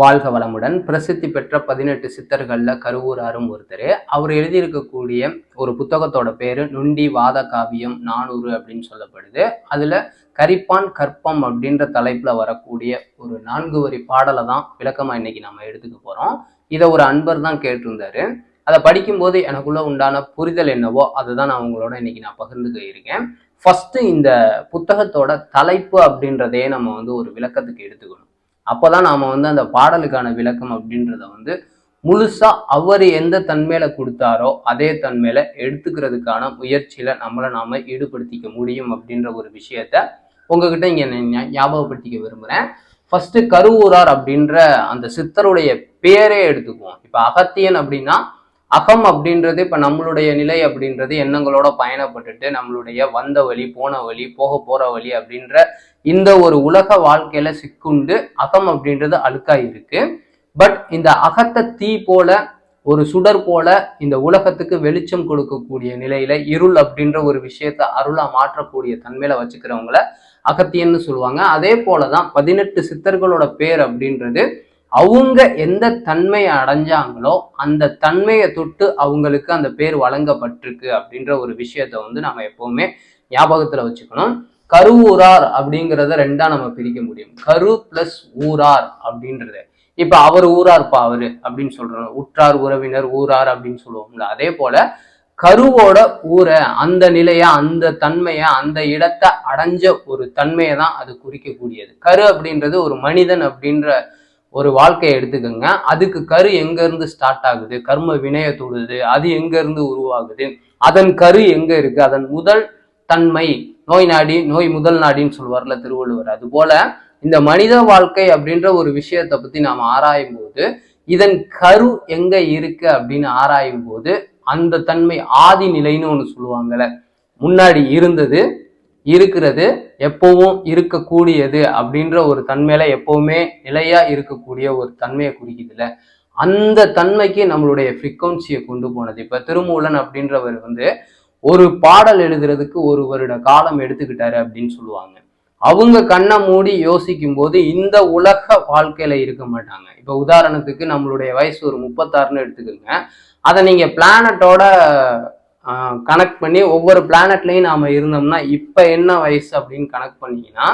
வாழ்க வளமுடன். பிரசித்தி பெற்ற பதினெட்டு சித்தர்களில் கருவூராரும் ஒருத்தர். அவர் எழுதியிருக்கக்கூடிய ஒரு புத்தகத்தோட பேர் நுண்டி வாத காவியம் நானூறு அப்படின்னு சொல்லப்படுது. அதில் கரிப்பான் கற்பம் அப்படின்ற தலைப்பில் வரக்கூடிய ஒரு நான்கு வரி பாடலை தான் விளக்கமாக இன்னைக்கு நம்ம எடுத்துக்க போகிறோம் இதை ஒரு அன்பர் தான் கேட்டிருந்தாரு. அதை படிக்கும்போது எனக்குள்ள உண்டான புரிதல் என்னவோ அதுதான் நான் உங்களோட இன்னைக்கு நான் பகிர்ந்துக்க இருக்கேன். ஃபஸ்ட்டு இந்த புத்தகத்தோட தலைப்பு அப்படின்றதே நம்ம வந்து ஒரு விளக்கத்துக்கு எடுத்துக்கணும். அப்போ தான் நாம் வந்து அந்த பாடலுக்கான விளக்கம் அப்படின்றத வந்து முழுசாக அவர் எந்த தன்மையில கொடுத்தாரோ அதே தன்மையில எடுத்துக்கிறதுக்கான முயற்சியில நம்மளை நாம ஈடுபடுத்திக்க முடியும் அப்படின்ற ஒரு விஷயத்த உங்ககிட்ட இங்கே நான் ஞாபகப்படுத்திக்க விரும்புகிறேன் ஃபர்ஸ்ட் கருவூரார் அப்படின்ற அந்த சித்தருடைய பேரே எடுத்துக்குவோம். இப்போ அகத்தியன் அப்படின்னா அகம் அப்படின்றது இப்போ நம்மளுடைய நிலை அப்படின்றது எண்ணங்களோட பயணப்பட்டுட்டு நம்மளுடைய வந்த வழி போன வழி போக போற வழி அப்படின்ற இந்த ஒரு உலக வாழ்க்கையில சிக்குண்டு அகம் அப்படின்றது அழுக்கா இருக்கு. பட் இந்த அகத்தை தீ போல ஒரு சுடர் போல இந்த உலகத்துக்கு வெளிச்சம் கொடுக்கக்கூடிய நிலையில இருள் அப்படின்ற ஒரு விஷயத்த அருளா மாற்றக்கூடிய தன்மையில வச்சுக்கிறவங்கள அகத்தியன்னு சொல்லுவாங்க. அதே போலதான் பதினெட்டு சித்தர்களோட பேர் அப்படின்றது அவங்க எந்த தன்மையை அடைஞ்சாங்களோ அந்த தன்மையை தொட்டு அவங்களுக்கு அந்த பேர் வழங்கப்பட்டிருக்கு அப்படின்ற ஒரு விஷயத்த வந்து நம்ம எப்பவுமே ஞாபகத்துல வச்சுக்கணும். கருவூரார் அப்படிங்கிறத ரெண்டா நம்ம பிரிக்க முடியும். கரு பிளஸ் ஊரார் அப்படின்றது. இப்ப அவர் ஊரார்ப்பா அவரு அப்படின்னு சொல்றோம். உற்றார் உறவினர் ஊரார் அப்படின்னு சொல்லுவோம்ல. அதே போல கருவோட ஊரை அந்த நிலைய அந்த தன்மைய அந்த இடத்தை அடைஞ்ச ஒரு தன்மையை தான் அது குறிக்கக்கூடியது. கரு அப்படின்றது ஒரு மனிதன் அப்படின்ற ஒரு வாழ்க்கையை எடுத்துக்கோங்க. அதுக்கு கரு எங்க இருந்து ஸ்டார்ட் ஆகுது? கர்ம வினய தொடுது. அது எங்க இருந்து உருவாகுது? அதன் கரு எங்க இருக்கு? அதன் முதல் தன்மை நோய் நாடி நோய் முதல் நாடின்னு சொல்லுவார்ல திருவள்ளுவர். அது போல இந்த மனித வாழ்க்கை அப்படின்ற ஒரு விஷயத்தை பத்தி நாம் ஆராயும் போது இதன் கரு எங்க இருக்கு அப்படின்னு ஆராயும் போது அந்த தன்மை ஆதி நிலைன்னு ஒன்று சொல்லுவாங்கல்ல. முன்னாடி இருந்தது இருக்கிறது எப்பவும் இருக்கக்கூடியது அப்படின்ற ஒரு தன்மையில எப்பவுமே நிலையா இருக்கக்கூடிய ஒரு தன்மையை குறிக்குதுல அந்த தன்மைக்கு நம்மளுடைய ஃப்ரீக்வன்சியை கொண்டு போனது. இப்ப திருமூலன் அப்படின்றவர் வந்து ஒரு பாடல் எழுதுறதுக்கு ஒரு வருட காலம் எடுத்துக்கிட்டாரு அப்படின்னு சொல்லுவாங்க. அவங்க கண்ணை மூடி யோசிக்கும் போது இந்த உலக வாழ்க்கையில இருக்க மாட்டாங்க. இப்ப உதாரணத்துக்கு நம்மளுடைய வயசு ஒரு முப்பத்தாறுன்னு எடுத்துக்கோங்க. அதை நீங்க பிளானட்டோட கனெக்ட் பண்ணி ஒவ்வொரு பிளானட்லையும் நாம இருந்தோம்னா இப்ப என்ன வயசு அப்படின்னு கனெக்ட் பண்ணீங்கன்னா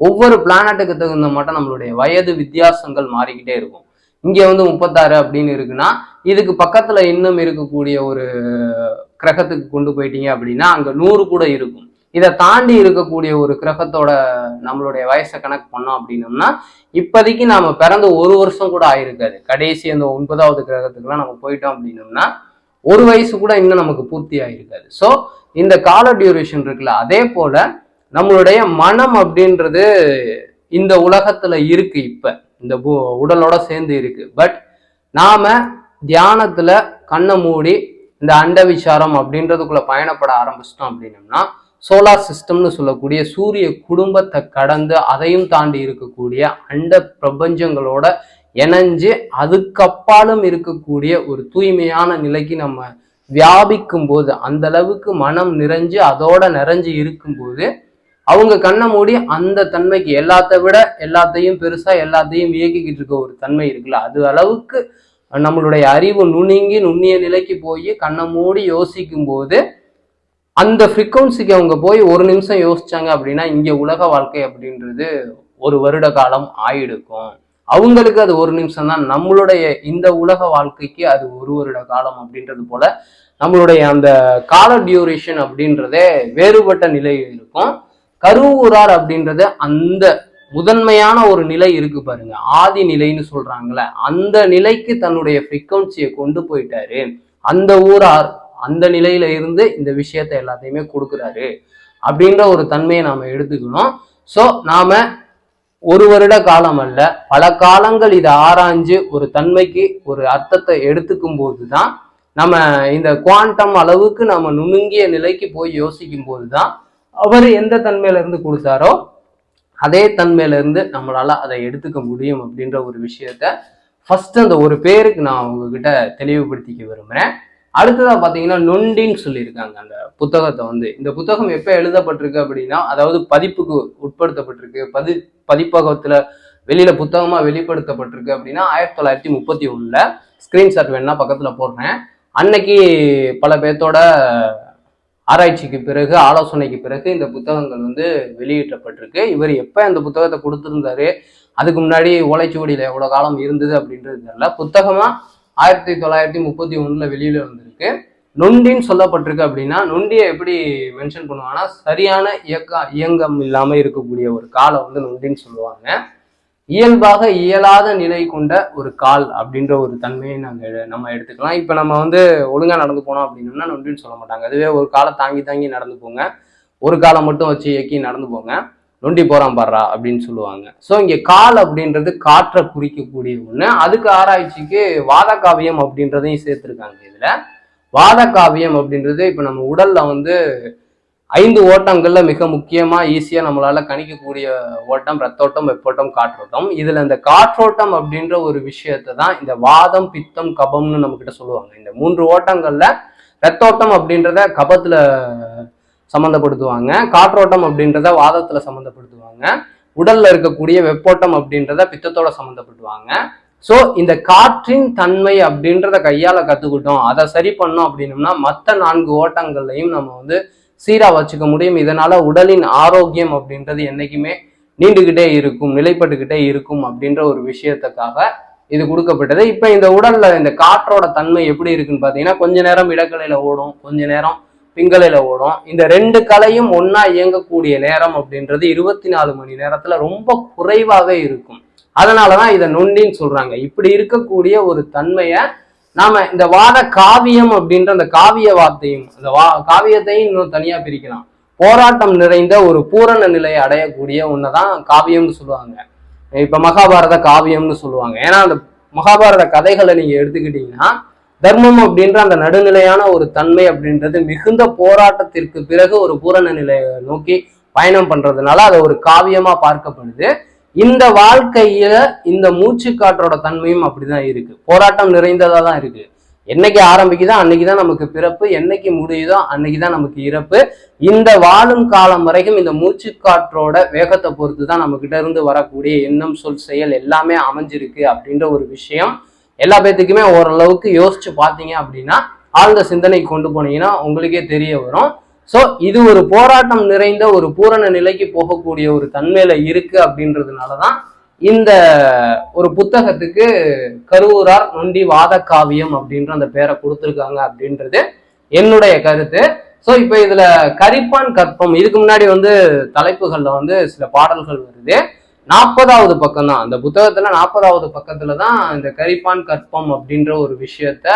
ஒவ்வொரு பிளானட்டுக்கு தகுந்த மட்டும் நம்மளுடைய வயது வித்தியாசங்கள் மாறிக்கிட்டே இருக்கும். இங்க வந்து முப்பத்தாறு அப்படின்னு இருக்குன்னா இதுக்கு பக்கத்துல இன்னும் இருக்கக்கூடிய ஒரு கிரகத்துக்கு கொண்டு போயிட்டீங்க அப்படின்னா அங்கே நூறு கூட இருக்கும். இதை தாண்டி இருக்கக்கூடிய ஒரு கிரகத்தோட நம்மளுடைய வயசை கணக்கு பண்ணோம் அப்படின்னோம்னா இப்போதைக்கு நாம் பிறந்த ஒரு வருஷம் கூட ஆயிருக்காது. கடைசி அந்த ஒன்பதாவது கிரகத்துக்குலாம் நம்ம போயிட்டோம் அப்படின்னோம்னா ஒரு வயசு கூட இன்னும் நமக்கு பூர்த்தி ஆகிருக்காது ஸோ இந்த கால டியூரேஷன் இருக்குல்ல அதே போல் நம்மளுடைய மனம் அப்படின்றது இந்த உலகத்தில் இருக்கு இப்போ. இந்த உடலோட சேர்ந்து இருக்கு. பட் நாம தியானத்தில் கண்ணை மூடி இந்த அண்ட விசாரம் அப்படின்றதுக்குள்ள பயணப்பட ஆரம்பிச்சிட்டோம் அப்படின்னம்னா சோலார் சிஸ்டம்னு சொல்லக்கூடிய சூரிய குடும்பத்தை கடந்து அதையும் தாண்டி இருக்கக்கூடிய அண்ட பிரபஞ்சங்களோட இணைஞ்சு அதுக்கப்பாலும் இருக்கக்கூடிய ஒரு தூய்மையான நிலைக்கு நம்ம வியாபிக்கும் போது அந்த அளவுக்கு மனம் நிறைஞ்சு அதோட நிறைஞ்சு இருக்கும்போது அவங்க கண்ணை மூடி அந்த தன்மைக்கு எல்லாத்த விட எல்லாத்தையும் பெருசா எல்லாத்தையும் இயக்கிக்கிட்டு இருக்க ஒரு தன்மை இருக்குல்ல அது அளவுக்கு நம்மளுடைய அறிவு நுணுங்கி நுண்ணிய நிலைக்கு போய் கண்ணை மூடி யோசிக்கும் போது அந்த ஃப்ரீக்வன்சிக்கு அவங்க போய் ஒரு நிமிஷம் யோசிச்சாங்க அப்படின்னா இங்கே உலக வாழ்க்கை அப்படின்றது ஒரு வருட காலம் ஆயிடுக்கும் அவங்களுக்கு அது ஒரு நிமிஷம் தான். நம்மளுடைய இந்த உலக வாழ்க்கைக்கு அது ஒரு வருட காலம் அப்படின்றது போல நம்மளுடைய அந்த கால டியூரேஷன் அப்படின்றதே வேறுபட்ட நிலையில் இருக்கும். கருவூரார் அப்படின்றது அந்த முதன்மையான ஒரு நிலை இருக்கு பாருங்க. ஆதி நிலைன்னு சொல்றாங்கல்ல. அந்த நிலைக்கு தன்னுடைய ஃப்ரீக்வன்சியை கொண்டு போயிட்டாரு. அந்த ஊரார் அந்த நிலையில இருந்து இந்த விஷயத்த எல்லாத்தையுமே கொடுக்குறாரு. அப்படின்ற ஒரு தன்மையை நாம எடுத்துக்கணும். ஸோ நாம ஒரு வருட காலம் அல்ல பல காலங்கள் இதை ஆராய்ஞ்சு ஒரு தன்மைக்கு ஒரு அர்த்தத்தை எடுத்துக்கும் போது தான் நம்ம இந்த குவாண்டம் அளவுக்கு நம்ம நுணுங்கிய நிலைக்கு போய் யோசிக்கும் போதுதான் அவர் எந்த தன்மையில இருந்து கொடுத்தாரோ அதே தன்மையிலேருந்து நம்மளால் அதை எடுத்துக்க முடியும் அப்படின்ற ஒரு விஷயத்த ஃபஸ்ட்டு அந்த ஒரு பேருக்கு நான் உங்ககிட்ட தெளிவுபடுத்திக்க விரும்புகிறேன் அடுத்ததாக பார்த்தீங்கன்னா நொண்டின்னு சொல்லியிருக்காங்க. அந்த புத்தகத்தை வந்து இந்த புத்தகம் எப்போ எழுதப்பட்டிருக்கு அப்படின்னா அதாவது பதிப்புக்கு உட்படுத்தப்பட்டிருக்கு. பதி பதிப்பகத்தில் வெளியில் புத்தகமாக வெளிப்படுத்தப்பட்டிருக்கு அப்படின்னா ஆயிரத்தி தொள்ளாயிரத்தி முப்பத்தி ஒன்றில் ஸ்க்ரீன்ஷாட் வேணா பக்கத்தில் போடுறேன். அன்னைக்கு பல பேர்த்தோட ஆராய்ச்சிக்கு பிறகு ஆலோசனைக்கு பிறகு இந்த புத்தகங்கள் வந்து வெளியிட்டப்பட்டிருக்கு இவர் எப்போ இந்த புத்தகத்தை கொடுத்துருந்தாரு? அதுக்கு முன்னாடி ஓலைச்சுவடியில் எவ்வளோ காலம் இருந்தது அப்படின்றது தெரியல. புத்தகமாக ஆயிரத்தி தொள்ளாயிரத்தி முப்பத்தி ஒன்றில் வெளியில் வந்திருக்கு. நொண்டின்னு சொல்லப்பட்டிருக்கு அப்படின்னா நொண்டியை எப்படி மென்ஷன் பண்ணுவாங்கன்னா சரியான இயக்க இயங்கம் இல்லாமல் இருக்கக்கூடிய ஒரு காலை வந்து நொண்டின்னு சொல்லுவாங்க. இயல்பாக இயலாத நிலை கொண்ட ஒரு கால் அப்படின்ற ஒரு தன்மையை நாங்கள் நம்ம எடுத்துக்கலாம். இப்போ நம்ம வந்து ஒழுங்காக நடந்து போனோம் அப்படின்னா நொண்டின்னு சொல்ல மாட்டாங்க. அதுவே ஒரு காலை தாங்கி தாங்கி நடந்து போங்க. ஒரு காலை மட்டும் வச்சு இயக்கி நடந்து போங்க. நொண்டி போகிறான் பாடுறா அப்படின்னு சொல்லுவாங்க. ஸோ இங்கே கால் அப்படின்றது காற்றை குறிக்கக்கூடிய ஒன்று அதுக்கு ஆராய்ச்சிக்கு வாத காவியம் அப்படின்றதையும் சேர்த்துருக்காங்க இதில். வாத காவியம் அப்படின்றது இப்போ நம்ம உடலில் வந்து ஐந்து ஓட்டங்கள்ல மிக முக்கியமா ஈஸியா நம்மளால கணிக்கக்கூடிய ஓட்டம் ரத்தோட்டம் வெப்போட்டம் காற்றோட்டம். இதுல இந்த காற்றோட்டம் அப்படின்ற ஒரு விஷயத்தை தான் இந்த வாதம் பித்தம் கபம்னு நம்ம கிட்ட சொல்லுவாங்க. இந்த மூன்று ஓட்டங்கள்ல ரத்தோட்டம் அப்படின்றத கபத்துல சம்மந்தப்படுத்துவாங்க. காற்றோட்டம் அப்படின்றத வாதத்துல சம்மந்தப்படுத்துவாங்க. உடல்ல இருக்கக்கூடிய வெப்போட்டம் அப்படின்றத பித்தத்தோட சம்மந்தப்படுத்துவாங்க. ஸோ இந்த காற்றின் தன்மை அப்படின்றத கையால கத்துக்கிட்டோம். அதை சரி பண்ணோம் அப்படின்னம்னா மற்ற நான்கு ஓட்டங்கள்லையும் நம்ம வந்து சீராக வச்சுக்க முடியும். இதனால உடலின் ஆரோக்கியம் அப்படின்றது என்றைக்குமே நீண்டுகிட்டே இருக்கும் நிலைப்பட்டுக்கிட்டே இருக்கும் அப்படின்ற ஒரு விஷயத்துக்காக இது கொடுக்கப்பட்டது. இப்போ இந்த உடல்ல இந்த காற்றோட தன்மை எப்படி இருக்குன்னு பார்த்தீங்கன்னா கொஞ்ச நேரம் இடக்கலையில ஓடும் கொஞ்ச நேரம் பிங்கலையில ஓடும். இந்த ரெண்டு கலையும் ஒன்றா இயங்கக்கூடிய நேரம் அப்படின்றது இருபத்தி நாலு மணி நேரத்துல ரொம்ப குறைவாகவே இருக்கும். அதனாலதான் இதை நொண்டின்னு சொல்றாங்க. இப்படி இருக்கக்கூடிய ஒரு தன்மையை நாம இந்த வாத காவியம் அப்படின்ற அந்த காவிய வார்த்தையும் அந்த வா காவியத்தையும் இன்னும் தனியா பிரிக்கலாம். போராட்டம் நிறைந்த ஒரு பூரண நிலையை அடையக்கூடிய ஒன்றுதான் காவியம்னு சொல்லுவாங்க. இப்ப மகாபாரத காவியம்னு சொல்லுவாங்க. ஏன்னா அந்த மகாபாரத கதைகளை நீங்க எடுத்துக்கிட்டீங்கன்னா தர்மம் அப்படின்ற அந்த நடுநிலையான ஒரு தன்மை அப்படின்றது மிகுந்த போராட்டத்திற்கு பிறகு ஒரு பூரண நிலையை நோக்கி பயணம் பண்றதுனால அது ஒரு காவியமா பார்க்கப்படுது. இந்த வாழ்க்கையில இந்த மூச்சு காற்றோட தன்மையும் அப்படிதான் இருக்கு. போராட்டம் நிறைந்ததா தான் இருக்கு. என்னைக்கு ஆரம்பிக்குதோ அன்னைக்குதான் நமக்கு பிறப்பு என்னைக்கு முடியுதோ அன்னைக்குதான் நமக்கு இறப்பு. இந்த வாழும் காலம் வரைக்கும் இந்த மூச்சு காற்றோட வேகத்தை பொறுத்து தான் நம்ம கிட்ட இருந்து வரக்கூடிய எண்ணம் சொல் செயல் எல்லாமே அமைஞ்சிருக்கு அப்படின்ற ஒரு விஷயம். எல்லா பேத்துக்குமே ஓரளவுக்கு யோசிச்சு பார்த்தீங்க அப்படின்னா ஆழ்ந்த சிந்தனைக்கு கொண்டு போனீங்கன்னா உங்களுக்கே தெரிய வரும். ஸோ இது ஒரு போராட்டம் நிறைந்த ஒரு பூரண நிலைக்கு போகக்கூடிய ஒரு தன்மையில இருக்கு அப்படின்றதுனாலதான் இந்த ஒரு புத்தகத்துக்கு கருவூரார் நொண்டி வாத காவியம் அப்படின்ற அந்த பேரை கொடுத்துருக்காங்க அப்படின்றது என்னுடைய கருத்து. ஸோ இப்போ இதுல கரிப்பான் கற்பம் இதுக்கு முன்னாடி வந்து தலைப்புகள்ல வந்து சில பாடல்கள் வருது. நாற்பதாவது பக்கம் தான் அந்த புத்தகத்துல நாற்பதாவது பக்கத்துல தான் இந்த கரிப்பான் கற்பம் அப்படின்ற ஒரு விஷயத்த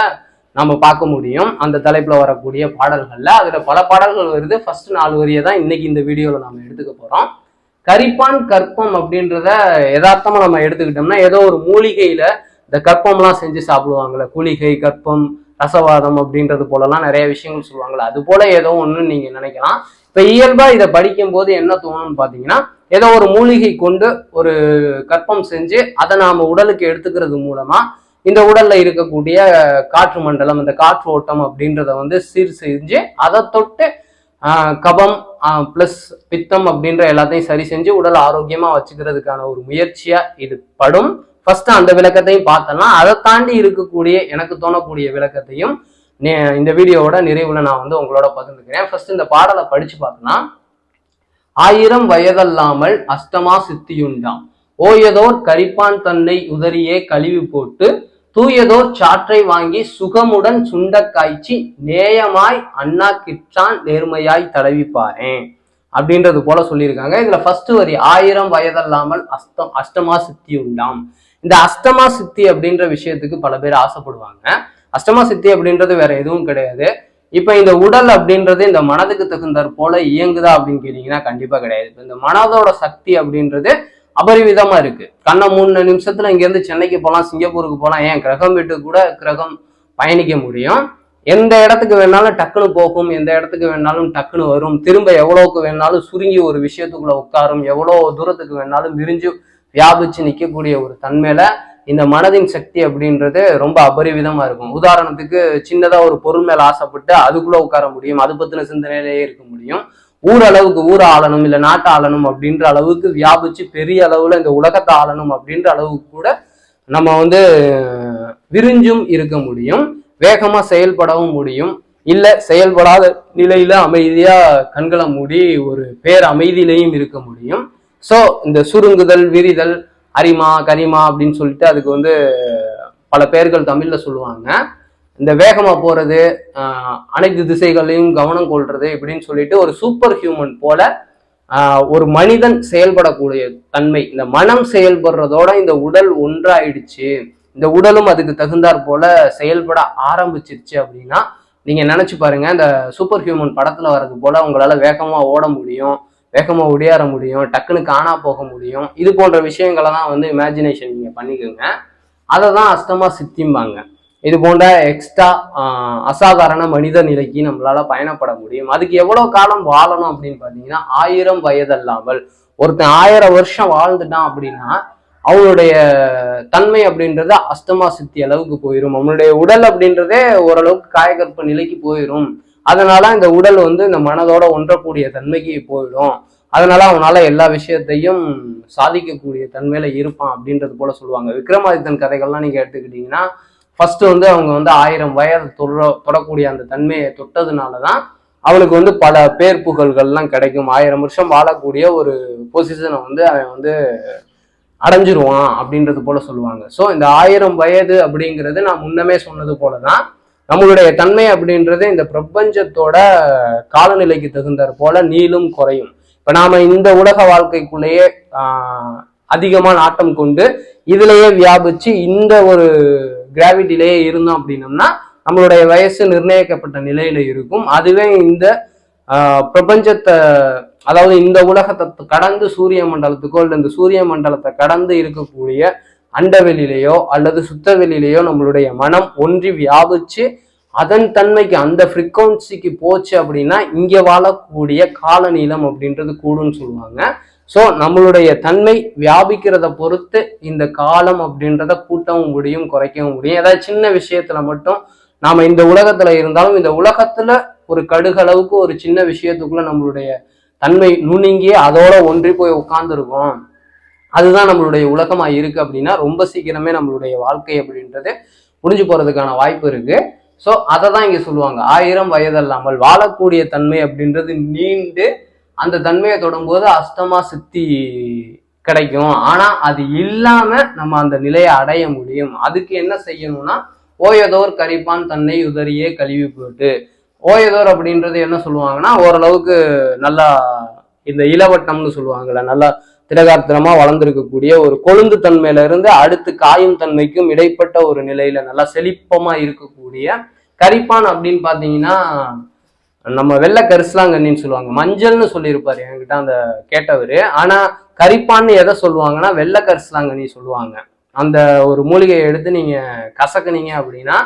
நம்ம பார்க்க முடியும். அந்த தலைப்பில் வரக்கூடிய பாடல்களில். அதில் பல பாடல்கள் வருது. ஃபர்ஸ்ட் நாலு வரியை தான் இன்னைக்கு இந்த வீடியோவில் நம்ம எடுத்துக்க போகிறோம் கரிப்பான் கற்பம் அப்படின்றத யதார்த்தமாக நம்ம எடுத்துக்கிட்டோம்னா ஏதோ ஒரு மூலிகையில் இந்த கற்பம்லாம் செஞ்சு சாப்பிடுவாங்கல்ல. குளிகை கற்பம் ரசவாதம் அப்படின்றது போலலாம் நிறைய விஷயங்கள் சொல்லுவாங்கள்ல அது போல ஏதோ ஒன்று நீங்கள் நினைக்கலாம். இப்போ இயல்பாக இதை படிக்கும் போது என்ன தோணும்னு பார்த்தீங்கன்னா ஏதோ ஒரு மூலிகை கொண்டு ஒரு கற்பம் செஞ்சு அதை நாம் உடலுக்கு எடுத்துக்கிறது மூலமாக இந்த உடல்ல இருக்கக்கூடிய காற்று மண்டலம் இந்த காற்று ஓட்டம் அப்படின்றத வந்து சீர் செஞ்சு அதை தொட்டு கபம் பிளஸ் பித்தம் அப்படின்ற எல்லாத்தையும் சரி செஞ்சு உடல் ஆரோக்கியமா வச்சுக்கிறதுக்கான ஒரு முயற்சியா இது படும். ஃபர்ஸ்ட் அந்த விளக்கத்தையும் பார்த்தோம்னா அதை தாண்டி இருக்கக்கூடிய எனக்கு தோணக்கூடிய விளக்கத்தையும் நே- இந்த வீடியோவோட நிறைவுல நான் வந்து உங்களோட பகிர்ந்துக்கிறேன். ஃபர்ஸ்ட் இந்த பாடலை படிச்சு பார்த்தோம்னா ஆயிரம் வயதல்லாமல் அஷ்டமா சித்தியுண்டாம். ஓயதோர் கரிப்பான் தன்னை உதறியே கழுவி போட்டு தூயதோர் சாற்றை வாங்கி சுகமுடன் சுண்ட காய்ச்சி நேயமாய் அண்ணா கிற்றான் நேர்மையாய் தடவிப்பாரேன் அப்படின்றது போல சொல்லியிருக்காங்க. இதுல ஃபர்ஸ்ட் வரி ஆயிரம் வயதல்லாமல் அஸ்தம் அஷ்டமா சித்தி உண்டாம். இந்த அஷ்டமா சித்தி அப்படின்ற விஷயத்துக்கு பல பேர் ஆசைப்படுவாங்க. அஷ்டமா சித்தி அப்படின்றது வேற எதுவும் கிடையாது. இப்ப இந்த உடல் அப்படின்றது இந்த மனதுக்கு தகுந்தாற் போல இயங்குதா அப்படின்னு கேட்டீங்கன்னா கண்டிப்பா கிடையாது. இந்த மனதோட சக்தி அப்படின்றது அபரிவிதமா இருக்கு. கண்ணை மூணு நிமிஷத்துல இங்க இருந்து சென்னைக்கு போகலாம் சிங்கப்பூருக்கு போகலாம் ஏன் கிரகம் விட்டு கூட கிரகம் பயணிக்க முடியும். எந்த இடத்துக்கு வேணாலும் டக்குன்னு போகும். எந்த இடத்துக்கு வேணாலும் டக்குன்னு வரும். திரும்ப எவ்வளவுக்கு வேணாலும் சுருங்கி ஒரு விஷயத்துக்குள்ள உட்காரும். எவ்வளோ தூரத்துக்கு வேணாலும் விரிஞ்சு வியாபிச்சு நிற்கக்கூடிய ஒரு தன்மையில இந்த மனதின் சக்தி அப்படின்றது ரொம்ப அபரிவிதமா இருக்கும். உதாரணத்துக்கு சின்னதா ஒரு பொருள் மேல ஆசைப்பட்டு அதுக்குள்ள உட்கார முடியும். அது பத்தின சிந்தனையிலேயே இருக்க முடியும். ஊரளவுக்கு அளவுக்கு ஆளணும் இல்லை நாட்டு ஆளணும் அப்படின்ற அளவுக்கு வியாபிச்சு பெரிய அளவில் இந்த உலகத்தை ஆளணும் அப்படின்ற அளவுக்கு கூட நம்ம வந்து விரிஞ்சும் இருக்க முடியும் வேகமாக செயல்படவும் முடியும். இல்லை செயல்படாத நிலையில அமைதியாக கண்களை மூடி ஒரு பேர் அமைதியிலையும் இருக்க முடியும். ஸோ இந்த சுருங்குதல் விரிதல் அரிமா கரிமா அப்படின்னு சொல்லிட்டு அதுக்கு வந்து பல பேர்கள் தமிழில் சொல்லுவாங்க. இந்த வேகமாக போகிறது அனைத்து திசைகளையும் கவனம் கொள்வது இப்படின்னு சொல்லிட்டு ஒரு சூப்பர் ஹியூமன் போல ஒரு மனிதன் செயல்படக்கூடிய தன்மை. இந்த மனம் செயல்படுறதோட இந்த உடல் ஒன்றாயிடுச்சு. இந்த உடலும் அதுக்கு தகுந்தாற் போல செயல்பட ஆரம்பிச்சிருச்சு அப்படின்னா நீங்க நினைச்சு பாருங்க இந்த சூப்பர் ஹியூமன் படத்துல வர்றது போல உங்களால வேகமா ஓட முடியும் வேகமா ஒடியாற முடியும் டக்குன்னு காணா போக முடியும். இது போன்ற விஷயங்களை தான் வந்து இமேஜினேஷன் நீங்க பண்ணிக்கோங்க. அதை தான் அஸ்தமா சித்திம்பாங்க. இது போன்ற எக்ஸ்ட்ரா அசாதாரண மனித நிலைக்கு நம்மளால பயணப்பட முடியும். அதுக்கு எவ்வளவு காலம் வாழணும் அப்படின்னு பாத்தீங்கன்னா ஆயிரம் வயதல்லாமல். ஒருத்தன் ஆயிரம் வருஷம் வாழ்ந்துட்டான் அப்படின்னா அவனுடைய தன்மை அப்படின்றது அஸ்தமா சித்தி அளவுக்கு போயிடும் அவனுடைய உடல் அப்படின்றதே ஓரளவுக்கு காயகற்ப நிலைக்கு போயிடும் அதனால இந்த உடல் வந்து இந்த மனதோட ஒன்றக்கூடிய தன்மைக்கு போயிடும். அதனால அவனால எல்லா விஷயத்தையும் சாதிக்கக்கூடிய தன்மையில இருப்பான் அப்படின்றது போல சொல்லுவாங்க. விக்ரமாதித்தன் கதைகள்லாம் நீங்க எடுத்துக்கிட்டீங்கன்னா ஃபர்ஸ்ட் வந்து அவங்க வந்து ஆயிரம் வயது தொட தொடக்கூடிய அந்த தன்மையை தொட்டதுனால தான் அவளுக்கு வந்து பல பேர் புகழ்கள்லாம் கிடைக்கும். ஆயிரம் வருஷம் வாழக்கூடிய ஒரு பொசிஷனை வந்து அவன் வந்து அடைஞ்சிருவான் அப்படின்றது போல சொல்லுவாங்க. ஸோ இந்த ஆயிரம் வயது அப்படிங்கிறது நான் முன்னமே சொன்னது போலதான் நம்மளுடைய தன்மை அப்படின்றது இந்த பிரபஞ்சத்தோட காலநிலைக்கு தகுந்தாற் போல நீளும் குறையும். இப்போ நாம இந்த உலக வாழ்க்கைக்குள்ளேயே அதிகமாக நாட்டம் கொண்டு இதுலேயே வியாபிச்சு இந்த ஒரு கிராவிட்டிலேயே இருந்தோம் அப்படின்னம்னா நம்மளுடைய வயசு நிர்ணயிக்கப்பட்ட நிலையில இருக்கும். அதுவே இந்த பிரபஞ்சத்தை அதாவது இந்த உலகத்தை கடந்து சூரிய மண்டலத்துக்கோ இல்லை இந்த சூரிய மண்டலத்தை கடந்து இருக்கக்கூடிய அண்டவெளியிலேயோ அல்லது சுத்தவெளியிலேயோ நம்மளுடைய மனம் ஒன்றி வியாபிச்சு அதன் தன்மைக்கு அந்த ஃப்ரீக்வன்சிக்கு போச்சு அப்படின்னா இங்கே வாழக்கூடிய காலநீளம் அப்படின்றது கூடுன்னு சொல்லுவாங்க. ஸோ நம்மளுடைய தன்மை வியாபிக்கிறத பொறுத்து இந்த காலம் அப்படின்றத கூட்டவும் முடியும் குறைக்கவும் முடியும். ஏதாவது சின்ன விஷயத்துல மட்டும் நாம இந்த உலகத்துல இருந்தாலும் இந்த உலகத்துல ஒரு கடுகளவுக்கு ஒரு சின்ன விஷயத்துக்குள்ள நம்மளுடைய தன்மை நுணுங்கி அதோட ஒன்றி போய் உட்கார்ந்துருக்கோம். அதுதான் நம்மளுடைய உலகமா இருக்கு அப்படின்னா ரொம்ப சீக்கிரமே நம்மளுடைய வாழ்க்கை அப்படின்றது முடிஞ்சு போறதுக்கான வாய்ப்பு இருக்கு. ஸோ அதை தான் இங்க சொல்லுவாங்க. ஆயிரம் வயதல்லாமல் வாழக்கூடிய தன்மை அப்படின்றது நீண்டு அந்த தன்மையை தொடும்போது அஸ்தமா சித்தி கிடைக்கும். ஆனா அது இல்லாம நம்ம அந்த நிலையை அடைய முடியும். அதுக்கு என்ன செய்யணும்னா ஓயதோர் கரிப்பான் தன்னை உதறியே கழுவி போட்டு. ஓயதோர் அப்படின்றது என்ன சொல்லுவாங்கன்னா ஓரளவுக்கு நல்லா இந்த இளவட்டம்னு சொல்லுவாங்கல்ல நல்லா திடகாத்திரமா வளர்ந்துருக்கக்கூடிய ஒரு கொழுந்து தன்மையில இருந்து அடுத்து காயும் தன்மைக்கும் இடைப்பட்ட ஒரு நிலையில நல்லா செழிப்பமா இருக்கக்கூடிய கரிப்பான் அப்படின்னு பாத்தீங்கன்னா நம்ம வெள்ளை கரிசலாங்கண்ணின்னு சொல்லுவாங்க. மஞ்சள்னு சொல்லியிருப்பாரு என்கிட்ட அந்த கேட்டவர். ஆனா கரிப்பான்னு எதை சொல்லுவாங்கன்னா வெள்ளை கரிசலாங்கண்ணி சொல்லுவாங்க. அந்த ஒரு மூலிகையை எடுத்து நீங்க கசக்குனீங்க அப்படின்னா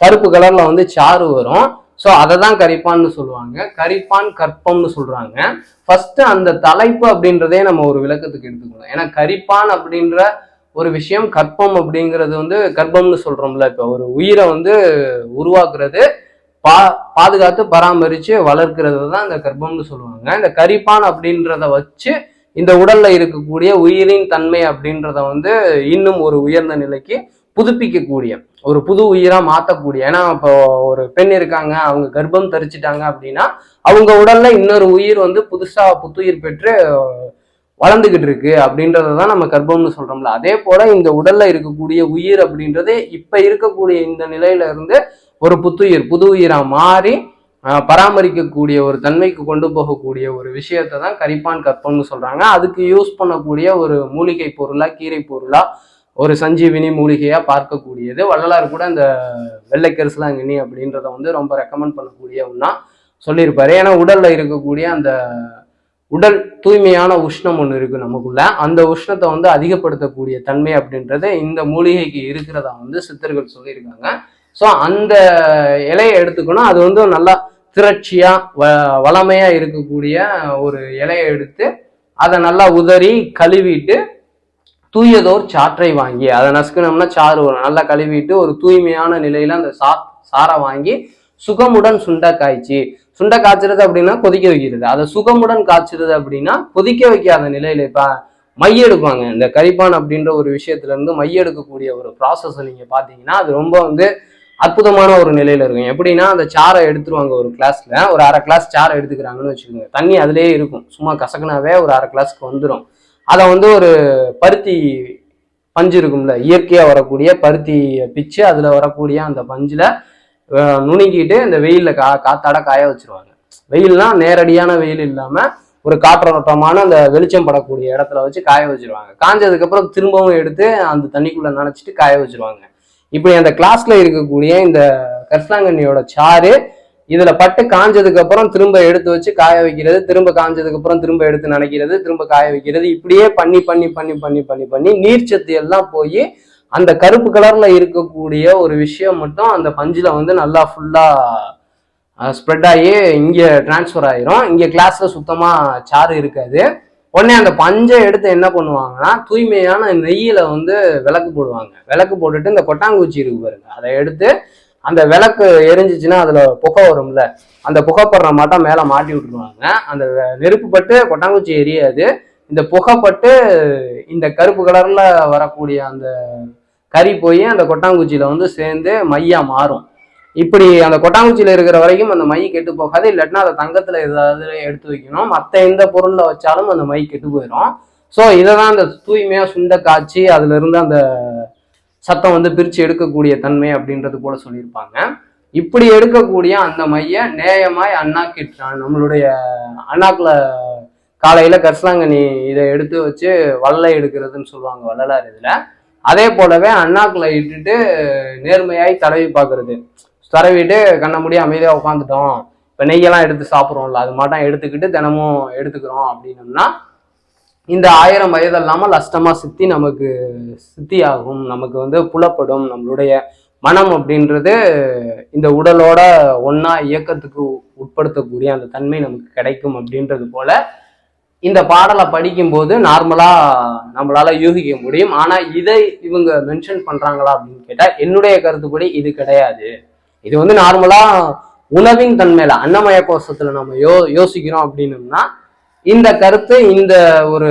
கருப்பு கலர்ல வந்து சாறு வரும். ஸோ அதை தான் கரிப்பான்னு சொல்லுவாங்க. கரிப்பான் கற்பம்னு சொல்றாங்க. ஃபர்ஸ்ட் அந்த தலைப்பு அப்படின்றதே நம்ம ஒரு விளக்கத்துக்கு எடுத்துக்கணும். ஏன்னா கரிப்பான் அப்படின்ற ஒரு விஷயம் கற்பம் அப்படிங்கிறது வந்து கர்ப்பம்னு சொல்றோம்ல இப்போ ஒரு உயிரை வந்து உருவாக்குறது பா பாதுகாத்து பராமரித்து வளர்க்கிறது தான் இந்த கர்ப்பம்னு சொல்லுவாங்க. இந்த கரிப்பான் அப்படின்றத வச்சு இந்த உடல்ல இருக்கக்கூடிய உயிரின் தன்மை அப்படின்றத வந்து இன்னும் ஒரு உயர்ந்த நிலைக்கு புதுப்பிக்கக்கூடிய ஒரு புது உயிரா மாற்றக்கூடிய ஏன்னா இப்போ ஒரு பெண் இருக்காங்க அவங்க கர்ப்பம் தரிச்சிட்டாங்க அப்படின்னா அவங்க உடல்ல இன்னொரு உயிர் வந்து புதுசா புத்துயிர் பெற்று வளர்ந்துகிட்டு இருக்கு அப்படின்றத தான் நம்ம கர்ப்பம்னு சொல்றோம்ல. அதே போல இந்த உடல்ல இருக்கக்கூடிய உயிர் அப்படின்றது இப்ப இருக்கக்கூடிய இந்த நிலையில இருந்து ஒரு புத்துயிர் புது உயிராக மாறி பராமரிக்கக்கூடிய ஒரு தன்மைக்கு கொண்டு போகக்கூடிய ஒரு விஷயத்தை தான் கரிப்பான் கற்பன்னு சொல்கிறாங்க அதுக்கு யூஸ் பண்ணக்கூடிய ஒரு மூலிகை பொருளாக கீரை பொருளாக ஒரு சஞ்சீவினி மூலிகையாக பார்க்கக்கூடியது. வள்ளலார் கூட இந்த வெள்ளை அப்படின்றத வந்து ரொம்ப ரெக்கமெண்ட் பண்ணக்கூடிய ஒன்றா சொல்லியிருப்பாரு. ஏன்னா உடலில் இருக்கக்கூடிய அந்த உடல் தூய்மையான உஷ்ணம் ஒன்று இருக்குது நமக்குள்ள. அந்த உஷ்ணத்தை வந்து அதிகப்படுத்தக்கூடிய தன்மை அப்படின்றது இந்த மூலிகைக்கு இருக்கிறதா வந்து சித்தர்கள் சொல்லியிருக்காங்க. ஸோ அந்த இலையை எடுத்துக்கணும் அது வந்து நல்லா திரட்சியாக வ வளமையாக இருக்கக்கூடிய ஒரு இலையை எடுத்து அதை நல்லா உதறி கழுவிட்டு தூயதோர் சாற்றை வாங்கி அதை நசுக்கணும்னா சாறு வரும். நல்லா கழுவிட்டு ஒரு தூய்மையான நிலையில் அந்த சா சாரை வாங்கி சுகமுடன் சுண்ட காய்ச்சி சுண்டை காய்ச்சறது அப்படின்னா கொதிக்க வைக்கிறது. அதை சுகமுடன் காய்ச்சறது அப்படின்னா கொதிக்க வைக்காத நிலையில இப்போ மைய எடுப்பாங்க. இந்த கரிப்பான் அப்படின்ற ஒரு விஷயத்துல இருந்து மைய எடுக்கக்கூடிய ஒரு ப்ராசஸ் நீங்க பாத்தீங்கன்னா அது ரொம்ப வந்து அற்புதமான ஒரு நிலையில இருக்கும். எப்படின்னா அந்த சாரை எடுத்துருவாங்க ஒரு கிளாஸ்ல ஒரு அரை கிளாஸ் சாரை எடுத்துக்கிறாங்கன்னு வச்சுக்கோங்க. தண்ணி அதுலயே இருக்கும். சும்மா கசக்குனாவே ஒரு அரை கிளாஸ்க்கு வந்துடும் அதை வந்து ஒரு பருத்தி பஞ்சு இருக்கும்ல இயற்கையா வரக்கூடிய பருத்தி பிச்சு அதுல வரக்கூடிய அந்த பஞ்சுல நுணுங்கிட்டு இந்த வெயில்ல கா காத்தாட காய வச்சிருவாங்க. வெயில்னா நேரடியான வெயில் இல்லாம ஒரு காற்றோட்டமான அந்த வெளிச்சம் படக்கூடிய இடத்துல வச்சு காய வச்சிருவாங்க. காஞ்சதுக்கு அப்புறம் திரும்பவும் எடுத்து அந்த தண்ணிக்குள்ள நனைச்சிட்டு காய வச்சிருவாங்க. இப்படி அந்த கிளாஸ்ல இருக்கக்கூடிய இந்த கரிசலாங்கண்ணியோட சாறு இதுல பட்டு காஞ்சதுக்கு அப்புறம் திரும்ப எடுத்து வச்சு காய வைக்கிறது திரும்ப காஞ்சதுக்கு அப்புறம் திரும்ப எடுத்து நனைக்கிறது திரும்ப காய வைக்கிறது இப்படியே பண்ணி பண்ணி பண்ணி பண்ணி பண்ணி பண்ணி நீர்ச்சத்து எல்லாம் போய் அந்த கருப்பு கலர்ல இருக்கக்கூடிய ஒரு விஷயம் மட்டும் அந்த பஞ்சுல வந்து நல்லா ஃபுல்லா ஸ்ப்ரெட் ஆகி இங்கே டிரான்ஸ்ஃபர் ஆயிரும். இங்கே கிளாஸ்ல சுத்தமா சாறு இருக்காது. உடனே அந்த பஞ்சை எடுத்து என்ன பண்ணுவாங்கன்னா தூய்மையான நெய்யில வந்து விளக்கு போடுவாங்க. விளக்கு போட்டுட்டு இந்த கொட்டாங்குச்சி இருக்கு பாருங்க. அதை எடுத்து அந்த விளக்கு எரிஞ்சிச்சுன்னா அதுல புகை வரும்ல. அந்த புகைப்படுற மாட்டம் மேல மாட்டி விட்டுருவாங்க. அந்த வெ- நெருப்பு பட்டு கொட்டாங்குச்சி எரியாது. இந்த புகைப்பட்டு இந்த கருப்பு கலர்ல வரக்கூடிய அந்த கறி போய் அந்த கொட்டாங்குச்சியில வந்து சேர்ந்து மையா மாறும். இப்படி அந்த கொட்டாங்குச்சியில் இருக்கிற வரைக்கும் அந்த மை கெட்டு போகாது. இல்லாட்டினா அதை தங்கத்தில் ஏதாவது எடுத்து வைக்கணும். மற்ற எந்த பொருளில் வச்சாலும் அந்த மை கெட்டு போயிடும் ஸோ இதை தான் அந்த தூய்மையாக சுண்ட காய்ச்சி அதுல இருந்து அந்த சத்தம் வந்து பிரித்து எடுக்கக்கூடிய தன்மை அப்படின்றது போல சொல்லியிருப்பாங்க. இப்படி எடுக்கக்கூடிய அந்த மைய நேயமாய் அண்ணாக்கிட்டான் நம்மளுடைய அண்ணாக்குல காலையில கரிசலாங்கண்ணி இதை எடுத்து வச்சு வல்லை எடுக்கிறதுன்னு சொல்லுவாங்க வள்ளலார் இதுல. அதே போலவே அண்ணாக்குல இட்டுட்டு நேர்மையாய் தடவி பார்க்கறது. தடவிட்டு கண்ண முடிய அமைதியாக உட்காந்துட்டோம் இப்போ நெய்யெல்லாம் எடுத்து சாப்பிட்றோம்ல அது மாட்டம் எடுத்துக்கிட்டு தினமும் எடுத்துக்கிறோம் அப்படின்னம்னா இந்த ஆயிரம் வயது இல்லாமல் அஷ்டமா சித்தி நமக்கு சித்தி ஆகும் நமக்கு வந்து புலப்படும். நம்மளுடைய மனம் அப்படின்றது இந்த உடலோட ஒன்றா இயக்கத்துக்கு உட்படுத்தக்கூடிய அந்த தன்மை நமக்கு கிடைக்கும் அப்படின்றது போல இந்த பாடலை படிக்கும்போது நார்மலாக நம்மளால் யூகிக்க முடியும். ஆனால் இதை இவங்க மென்ஷன் பண்ணுறாங்களா அப்படின்னு கேட்டால் என்னுடைய கருத்துப்படி இது கிடையாது. இது வந்து நார்மலா உணவின் தன்மையில அன்னமய கோஷத்துல நம்ம யோ யோசிக்கிறோம் அப்படின்னம்னா இந்த கருத்து இந்த ஒரு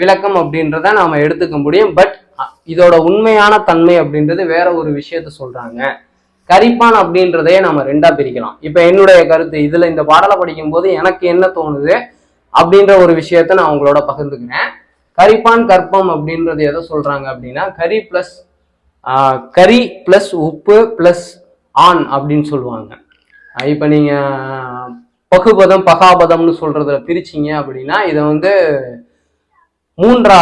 விளக்கம் அப்படின்றத நாம எடுத்துக்க முடியும். பட் இதோட உண்மையான தன்மை அப்படின்றது வேற ஒரு விஷயத்த சொல்றாங்க. கரிப்பான் அப்படின்றதையே நம்ம ரெண்டா பிரிக்கலாம். இப்ப என்னுடைய கருத்து இதுல இந்த பாடலை படிக்கும்போது எனக்கு என்ன தோணுது அப்படின்ற ஒரு விஷயத்த நான் உங்களோட பகிர்ந்துக்கிறேன். கரிப்பான் கற்பம் அப்படின்றது எதை சொல்றாங்க அப்படின்னா கரி பிளஸ் கரி பிளஸ் உப்பு பிளஸ் ஆண் அப்படின்னு சொல்லுவாங்க. இப்போ நீங்கள் நீங்க பகுபதம் பகாபதம்னு சொல்றதுல பிரிச்சீங்க அப்படின்னா இதை வந்து மூன்றா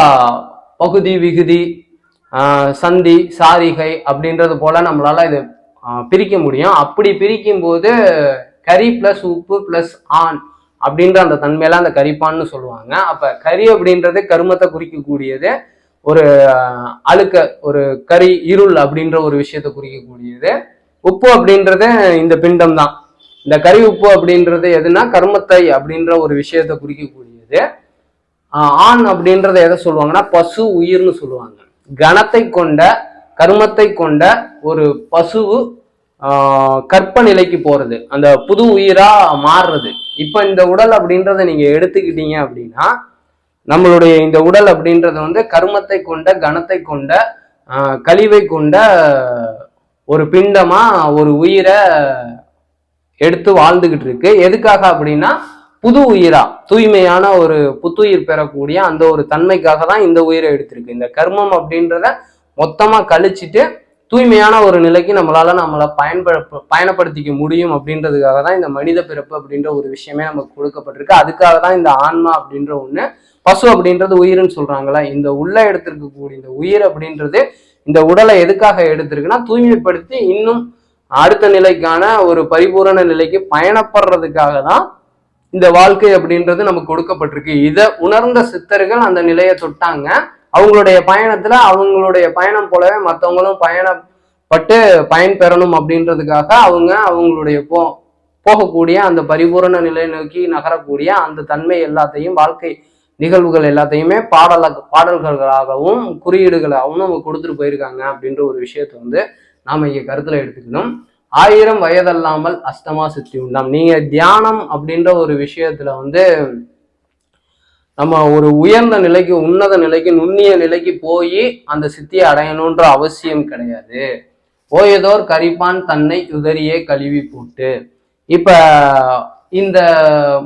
பகுதி விகுதி சந்தி சாரிகை அப்படின்றது போல நம்மளால இது பிரிக்க முடியும். அப்படி பிரிக்கும் போது கறி பிளஸ் உப்பு பிளஸ் ஆண் அப்படின்ற அந்த தன்மையில அந்த கரிப்பான்னு சொல்லுவாங்க. அப்ப கறி அப்படின்றது கருமத்தை குறிக்கக்கூடியது ஒரு அழுக்க ஒரு கறி இருள் அப்படின்ற ஒரு விஷயத்தை குறிக்கக்கூடியது. உப்பு அப்படின்றது இந்த பிண்டம் தான். இந்த கறி உப்பு அப்படின்றது எதுனா கர்மத்தை அப்படின்ற ஒரு விஷயத்தை குறிக்கக்கூடியது. ஆண் அப்படின்றத எதை சொல்லுவாங்கன்னா பசு உயிர்னு சொல்லுவாங்க. கணத்தை கொண்ட கர்மத்தை கொண்ட ஒரு பசு கற்ப நிலைக்கு போறது. அந்த புது உயிரா மாறுறது. இப்ப இந்த உடல் அப்படின்றத நீங்க எடுத்துக்கிட்டீங்க அப்படின்னா நம்மளுடைய இந்த உடல் அப்படின்றது வந்து கர்மத்தை கொண்ட கணத்தை கொண்ட கழிவை கொண்ட ஒரு பிண்டமா ஒரு உயிரை எடுத்து வாழ்ந்துகிட்டு இருக்கு. எதுக்காக அப்படின்னா புது உயிரா தூய்மையான ஒரு புத்துயிர் பெறக்கூடிய அந்த ஒரு தன்மைக்காக தான் இந்த உயிரை எடுத்திருக்கு. இந்த கர்மம் அப்படின்றத மொத்தமா கழிச்சிட்டு தூய்மையான ஒரு நிலைக்கு நம்மளால நம்மளை பயன்பட பயணப்படுத்திக்க முடியும் அப்படின்றதுக்காக தான் இந்த மனித பிறப்பு அப்படின்ற ஒரு விஷயமே நமக்கு கொடுக்கப்பட்டிருக்கு. அதுக்காக தான் இந்த ஆன்மா அப்படின்ற ஒண்ணு பசு அப்படின்றது உயிர்னு சொல்றாங்களா இந்த உள்ள எடுத்திருக்கக்கூடிய இந்த உயிர் அப்படின்றது இந்த உடலை எதுக்காக எடுத்திருக்குன்னா தூய்மைப்படுத்தி இன்னும் அடுத்த நிலைக்கான ஒரு பரிபூரண நிலைக்கு பயணப்படுறதுக்காக தான் இந்த வாழ்க்கை அப்படின்றது நமக்கு கொடுக்கப்பட்டிருக்கு. இதை உணர்ந்த சித்தர்கள் அந்த நிலையை தொட்டாங்க. அவங்களுடைய பயணத்துல அவங்களுடைய பயணம் போலவே மற்றவங்களும் பயணப்பட்டு பயன் பெறணும் அப்படின்றதுக்காக அவங்க அவங்களுடைய போ போகக்கூடிய அந்த பரிபூரண நிலை நோக்கி நகரக்கூடிய அந்த தன்மை எல்லாத்தையும் வாழ்க்கை நிகழ்வுகள் எல்லாத்தையுமே பாடல பாடல்களாகவும் குறியீடுகளாகவும் அவங்க கொடுத்துட்டு போயிருக்காங்க அப்படின்ற ஒரு விஷயத்த வந்து நாம இங்க கருத்துல எடுத்துக்கணும். ஆயிரம் வயதல்லாமல் அஸ்தமா சித்தி உண்டாம் நீங்க தியானம் அப்படின்ற ஒரு விஷயத்துல வந்து நம்ம ஒரு உயர்ந்த நிலைக்கு உன்னத நிலைக்கு நுண்ணிய நிலைக்கு போய் அந்த சித்தியை அடையணுன்ற அவசியம் கிடையாது. ஓயதோர் கரிப்பான் தன்னை உதறியே கழுவி போட்டு. இப்போ இந்த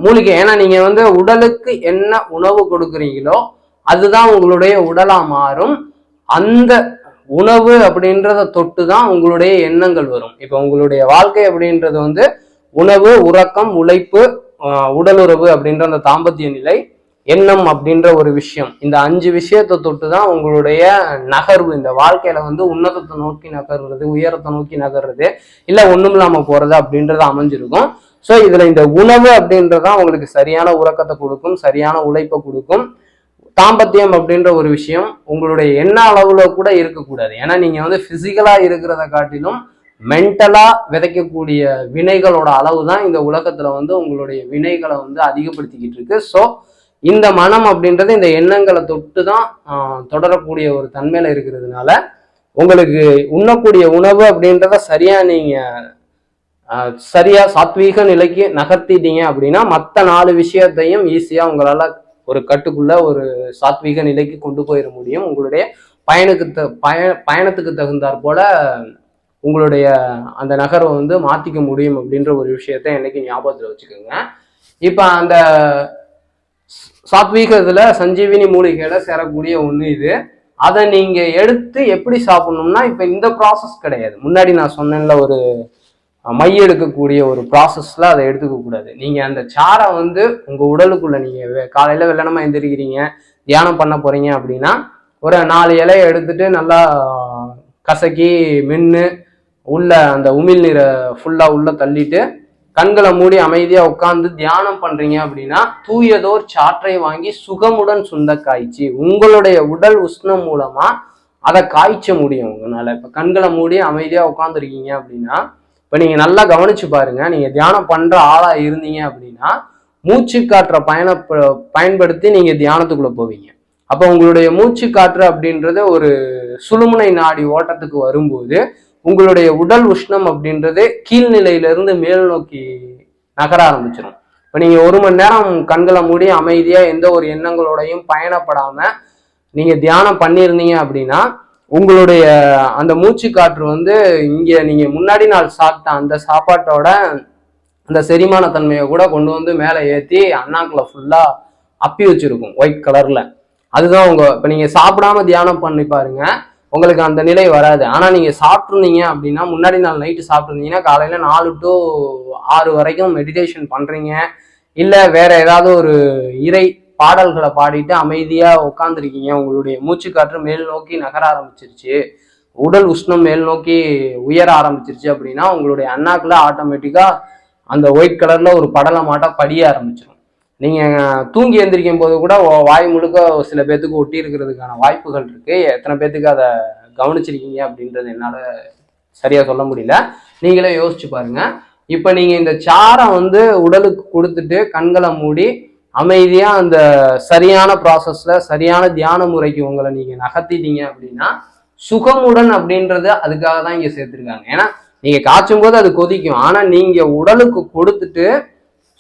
மூலிகை ஏன்னா நீங்க வந்து உடலுக்கு என்ன உணவு கொடுக்குறீங்களோ அதுதான் உங்களுடைய உடலா மாறும். அந்த உணவு அப்படின்றத தொட்டு தான் உங்களுடைய எண்ணங்கள் வரும். இப்போ உங்களுடைய வாழ்க்கை அப்படின்றது வந்து உணவு உறக்கம் உழைப்பு உடலுறவு அப்படின்ற அந்த தாம்பத்திய நிலை எண்ணம் அப்படின்ற ஒரு விஷயம். இந்த அஞ்சு விஷயத்தை தொட்டு தான் உங்களுடைய நகர்வு இந்த வாழ்க்கையில வந்து உன்னதத்தை நோக்கி நகர்றது உயரத்தை நோக்கி நகர்றது இல்லை ஒன்றும் இல்லாமல் போறது அப்படின்றது அமைஞ்சிருக்கும். ஸோ இதில் இந்த உணவு அப்படின்றதான் உங்களுக்கு சரியான உறக்கத்தை கொடுக்கும் சரியான உழைப்பை கொடுக்கும். தாம்பத்தியம் அப்படின்ற ஒரு விஷயம் உங்களுடைய எண்ண அளவுல கூட இருக்கக்கூடாது. ஏன்னா நீங்க வந்து பிசிக்கலா இருக்கிறத காட்டிலும் மென்டலா விதைக்கக்கூடிய வினைகளோட அளவு தான் இந்த உலகத்துல வந்து உங்களுடைய வினைகளை வந்து அதிகப்படுத்திக்கிட்டு இருக்கு. ஸோ இந்த மனம் அப்படின்றது இந்த எண்ணங்களை தொட்டு தான் தொடரக்கூடிய ஒரு தன்மையில இருக்கிறதுனால உங்களுக்கு உண்ணக்கூடிய உணவு அப்படின்றத சரியா நீங்க சரியா சாத்வீக நிலைக்கு நகர்த்திட்டீங்க அப்படின்னா மற்ற நாலு விஷயத்தையும் ஈஸியா உங்களால ஒரு கட்டுக்குள்ள ஒரு சாத்வீக நிலைக்கு கொண்டு போயிட முடியும். உங்களுடைய பயனுக்கு த பய பயணத்துக்கு தகுந்தாற் போல உங்களுடைய அந்த நகரை வந்து மாத்திக்க முடியும் அப்படின்ற ஒரு விஷயத்த என்னைக்கு ஞாபகத்துல வச்சுக்கோங்க. இப்போ அந்த சாத்வீக சஞ்சீவினி மூலிகையில சேரக்கூடிய ஒண்ணு இது. அதை நீங்க எடுத்து எப்படி சாப்பிடணும்னா இப்ப இந்த ப்ராசஸ் கிடையாது. முன்னாடி நான் சொன்னேன்ல ஒரு மைய எடுக்கக்கூடிய ஒரு ப்ராசஸ்ல அதை எடுத்துக்க கூடாது. நீங்க அந்த சாரை வந்து உங்க உடலுக்குள்ள நீங்க காலையில் காலையில வெள்ளனமா எந்திரிக்கிறீங்க தியானம் பண்ண போறீங்க அப்படின்னா ஒரு நாலு இலையை எடுத்துட்டு நல்லா கசக்கி மின்னு உள்ள அந்த உமிழ் நீரை ஃபுல்லா உள்ள தள்ளிட்டு கண்களை மூடி அமைதியா உட்கார்ந்து தியானம் பண்றீங்க அப்படின்னா தூயதோர் சாற்றை வாங்கி சுகமுடன் சுந்த காய்ச்சி உங்களுடைய உடல் உஷ்ணம் மூலமா அதை காய்ச்ச முடியும் உங்களால. இப்ப கண்களை மூடி அமைதியா உட்காந்துருக்கீங்க அப்படின்னா இப்போ நீங்கள் நல்லா கவனிச்சு பாருங்க. நீங்கள் தியானம் பண்ணுற ஆளாக இருந்தீங்க அப்படின்னா மூச்சு காற்றை பயண பயன்படுத்தி நீங்கள் தியானத்துக்குள்ளே போவீங்க. அப்போ உங்களுடைய மூச்சு காற்று அப்படின்றது ஒரு சுழுமுனை நாடி ஓட்டத்துக்கு வரும்போது உங்களுடைய உடல் உஷ்ணம் அப்படின்றது கீழ்நிலையிலிருந்து மேல் நோக்கி நகர ஆரம்பிச்சிடும் இப்போ நீங்கள் ஒரு மணி நேரம் கண்களை மூடி அமைதியாக எந்த ஒரு எண்ணங்களோடையும் பயணப்படாமல் நீங்கள் தியானம் பண்ணியிருந்தீங்க அப்படின்னா உங்களுடைய அந்த மூச்சு காற்று வந்து இங்கே நீங்கள் முன்னாடி நாள் சாப்பிட்ட அந்த சாப்பாட்டோட அந்த செரிமான தன்மையை கூட கொண்டு வந்து மேலே ஏற்றி அண்ணாக்குள்ள ஃபுல்லாக அப்பி வச்சுருக்கும் ஒயிட் கலரில் அதுதான் உங்கள் இப்போ நீங்கள் சாப்பிடாம தியானம் பண்ணி பாருங்க உங்களுக்கு அந்த நிலை வராது. ஆனால் நீங்கள் சாப்பிட்ருந்தீங்க அப்படின்னா முன்னாடி நாள் நைட்டு சாப்பிட்ருந்தீங்கன்னா காலையில் நாலு டு ஆறு வரைக்கும் மெடிடேஷன் பண்ணுறீங்க இல்லை வேற ஏதாவது ஒரு இறை பாடல்களை பாடிட்டு அமைதியா உட்காந்துருக்கீங்க உங்களுடைய மூச்சுக்காற்று மேல் நோக்கி நகர ஆரம்பிச்சிருச்சு. உடல் உஷ்ணம் மேல் நோக்கி உயர ஆரம்பிச்சிருச்சு அப்படின்னா உங்களுடைய அண்ணாக்குள்ள ஆட்டோமேட்டிக்கா அந்த ஒயிட் கலர்ல ஒரு படலமாட்டம் படிய ஆரம்பிச்சிடும் நீங்க தூங்கி எந்திரிக்கும் போது கூட வாய் முழுக்க சில பேர்த்துக்கு ஒட்டி இருக்கிறதுக்கான வாய்ப்புகள் இருக்கு. எத்தனை பேர்த்துக்கு அதை கவனிச்சிருக்கீங்க அப்படின்றது என்னால சரியா சொல்ல முடியல. நீங்களே யோசிச்சு பாருங்க. இப்ப நீங்க இந்த சாரை வந்து உடலுக்கு கொடுத்துட்டு கண்களை மூடி அமைதியாக அந்த சரியான ப்ராசஸில் சரியான தியான முறைக்கு உங்களை நீங்கள் நகர்த்திட்டீங்க அப்படின்னா சுகமுடன் அப்படின்றது அதுக்காக தான் இங்கே சேர்த்துருக்காங்க. ஏன்னா நீங்கள் காய்ச்சும் போது அது கொதிக்கும். ஆனால் நீங்கள் உடலுக்கு கொடுத்துட்டு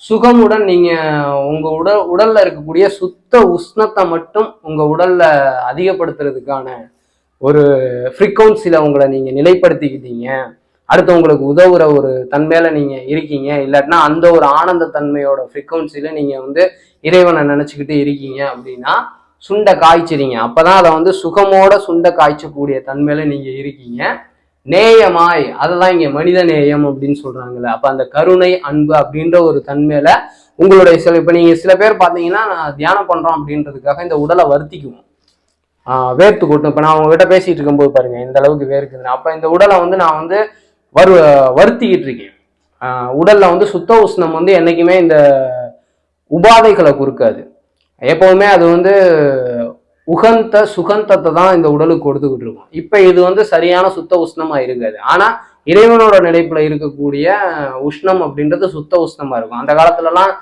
சுகமுடன் நீங்கள் உங்கள் உடல் உடலில் இருக்கக்கூடிய சுத்த உஷ்ணத்தை மட்டும் உங்கள் உடல்ல அதிகப்படுத்துறதுக்கான ஒரு ஃப்ரீக்வன்சில உங்களை நீங்கள் நிலைப்படுத்திக்கிட்டீங்க. அடுத்தவங்களுக்கு உதவுற ஒரு தன்மையில நீங்க இருக்கீங்க. இல்லாட்டினா அந்த ஒரு ஆனந்த தன்மையோட ஃப்ரீக்குவன்சியில நீங்க வந்து இறைவனை நினைச்சுக்கிட்டு இருக்கீங்க அப்படின்னா சுண்டை காய்ச்சிறீங்க. அப்பதான் அதை வந்து சுகமோட சுண்டை காய்ச்சக்கூடிய தன்மையில நீங்க இருக்கீங்க. நேயமாய் அதுதான் இங்க மனித நேயம் அப்படின்னு சொல்றாங்கல்ல. அப்ப அந்த கருணை அன்பு அப்படின்ற ஒரு தன்மையில உங்களுடைய சில இப்ப நீங்க சில பேர் பாத்தீங்கன்னா நான் தியானம் பண்றோம் அப்படின்றதுக்காக இந்த உடலை வருத்திக்குவோம். ஆஹ் வேர்த்து கொட்டும். இப்ப நான் உங்ககிட்ட பேசிட்டு இருக்கும்போது பாருங்க இந்த அளவுக்கு வேர்க்குதுன்னு. அப்ப இந்த உடலை வந்து நான் வந்து வரு வருத்திக்கிட்டு இருக்கேன். உடலில் வந்து சுத்த உஷ்ணம் வந்து என்றைக்குமே இந்த உபாதைகளை கொடுக்காது எப்போவுமே அது வந்து உகந்த சுகந்தத்தை தான் இந்த உடலுக்கு கொடுத்துக்கிட்டு இருக்கும். இப்போ இது வந்து சரியான சுத்த உஷ்ணமாக இருக்காது. ஆனால் இறைவனோட நினைப்பில் இருக்கக்கூடிய உஷ்ணம் அப்படின்றது சுத்த உஷ்ணமாக இருக்கும். அந்த காலத்துலலாம்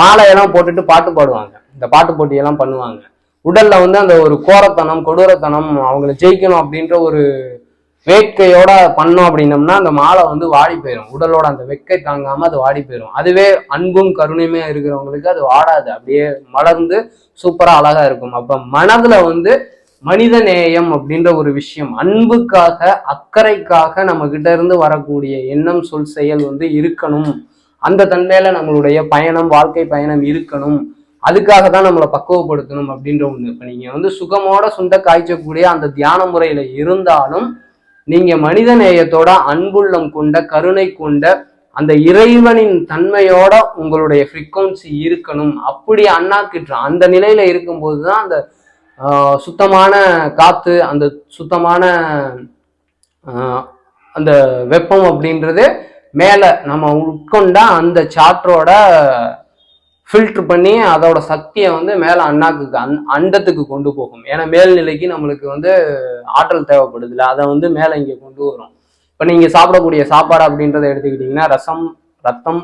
மாலையெல்லாம் போட்டுட்டு பாட்டு பாடுவாங்க. இந்த பாட்டு போட்டியெல்லாம் பண்ணுவாங்க. உடலில் வந்து அந்த ஒரு கோரத்தனம் கொடூரத்தனம் அவங்கள ஜெயிக்கணும் அப்படின்ற ஒரு வேட்கையோட பண்ணோம் அப்படின்னம்னா அந்த மாலை வந்து வாடி போயிடும் உடலோட அந்த வெக்கை தாங்காம அது வாடி போயிடும் அதுவே அன்பும் கருணையுமே இருக்கிறவங்களுக்கு அது வாடாது. அப்படியே மலர்ந்து சூப்பரா அழகா இருக்கும். அப்ப மனதுல வந்து மனித நேயம் அப்படின்ற ஒரு விஷயம் அன்புக்காக அக்கறைக்காக நம்ம கிட்ட இருந்து வரக்கூடிய எண்ணம் சொல் செயல் வந்து இருக்கணும். அந்த தன்மையில நம்மளுடைய பயணம் வாழ்க்கை பயணம் இருக்கணும். அதுக்காக தான் நம்மளை பக்குவப்படுத்தணும் அப்படின்ற ஒண்ணு. இப்ப நீங்க வந்து சுகமோட சுண்ட காய்ச்சக்கூடிய அந்த தியான முறையில இருந்தாலும் நீங்க மனித நேயத்தோட அன்புள்ளம் கொண்ட கருணை கொண்ட அந்த இறைவனின் தன்மையோட உங்களுடைய ஃப்ரீக்வன்சி இருக்கணும். அப்படி அண்ணாக்கிட்டு அந்த நிலையில இருக்கும்போது தான் அந்த சுத்தமான காத்து அந்த சுத்தமான அந்த வெப்பம் அப்படின்றது மேல நம்ம உட்கொண்டா அந்த சாற்றோட ஃபில்டர் பண்ணி அதோட சக்தியை வந்து மேலே அண்ணாக்கு அந் அண்டத்துக்கு கொண்டு போகும். ஏன்னா மேல்நிலைக்கு நம்மளுக்கு வந்து ஆற்றல் தேவைப்படுதுல அதை வந்து மேலே இங்கே கொண்டு வரும். இப்போ நீங்கள் சாப்பிடக்கூடிய சாப்பாடு அப்படின்றத எடுத்துக்கிட்டிங்கன்னா ரசம் ரத்தம்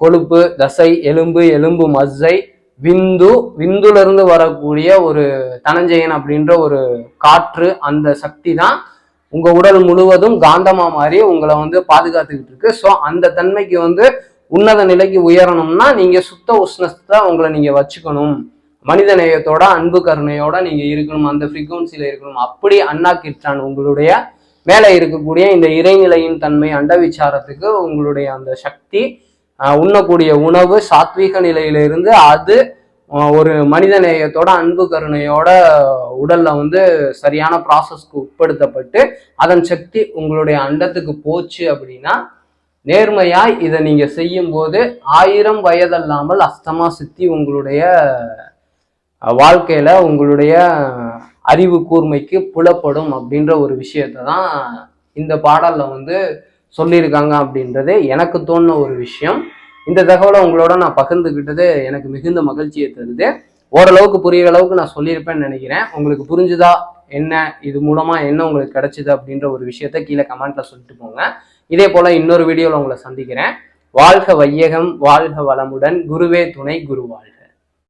கொழுப்பு தசை எலும்பு எலும்பு மஜ்ஜை விந்து விந்துலேருந்து வரக்கூடிய ஒரு தனஞ்சயன் அப்படின்ற ஒரு காற்று அந்த சக்தி தான் உங்கள் உடல் முழுவதும் காந்தமா மாறி உங்களை வந்து பாதுகாத்துக்கிட்டு இருக்கு. ஸோ அந்த தன்மைக்கு வந்து உன்னத நிலைக்கு உயரணும்னா நீங்க சுத்த உஷ்ணத்தை உங்களை நீங்க வச்சுக்கணும். மனித நேயத்தோட அன்பு கருணையோட நீங்க இருக்கணும். அந்த ஃப்ரீக்குவன்சியில இருக்கணும். அப்படி அண்ணா கிட்டான் உங்களுடைய மேலே இருக்கக்கூடிய இந்த இறைநிலையின் தன்மை அண்ட விசாரத்துக்கு உங்களுடைய அந்த சக்தி உண்ணக்கூடிய உணவு சாத்வீக நிலையிலிருந்து அது ஒரு மனித நேயத்தோட அன்பு கருணையோட உடல்ல வந்து சரியான ப்ராசஸ்க்கு உட்படுத்தப்பட்டு அதன் சக்தி உங்களுடைய அண்டத்துக்கு போச்சு அப்படின்னா நேர்மையாய் இதை நீங்க செய்யும் போது ஆயிரம் வயதல்லாமல் அஸ்தமா சித்தி உங்களுடைய வாழ்க்கையில உங்களுடைய அறிவு கூர்மைக்கு புலப்படும் அப்படின்ற ஒரு விஷயத்தை தான் இந்த பாடல்ல வந்து சொல்லியிருக்காங்க அப்படின்றது எனக்கு தோணுன ஒரு விஷயம். இந்த தகவலை உங்களோட நான் பகிர்ந்துக்கிட்டது எனக்கு மிகுந்த மகிழ்ச்சியை தருது. ஓரளவுக்கு புரியிற அளவுக்கு நான் சொல்லியிருப்பேன்னு நினைக்கிறேன். உங்களுக்கு புரிஞ்சுதா? என்ன? இது மூலமா என்ன உங்களுக்கு கிடைச்சிது அப்படின்ற ஒரு விஷயத்த கீழே கமெண்ட்ல சொல்லிட்டு போங்க. இதே போல இன்னொரு வீடியோவில் உங்களை சந்திக்கிறேன். வாழ்க வையகம் வாழ்க வளமுடன். குருவே துணை குரு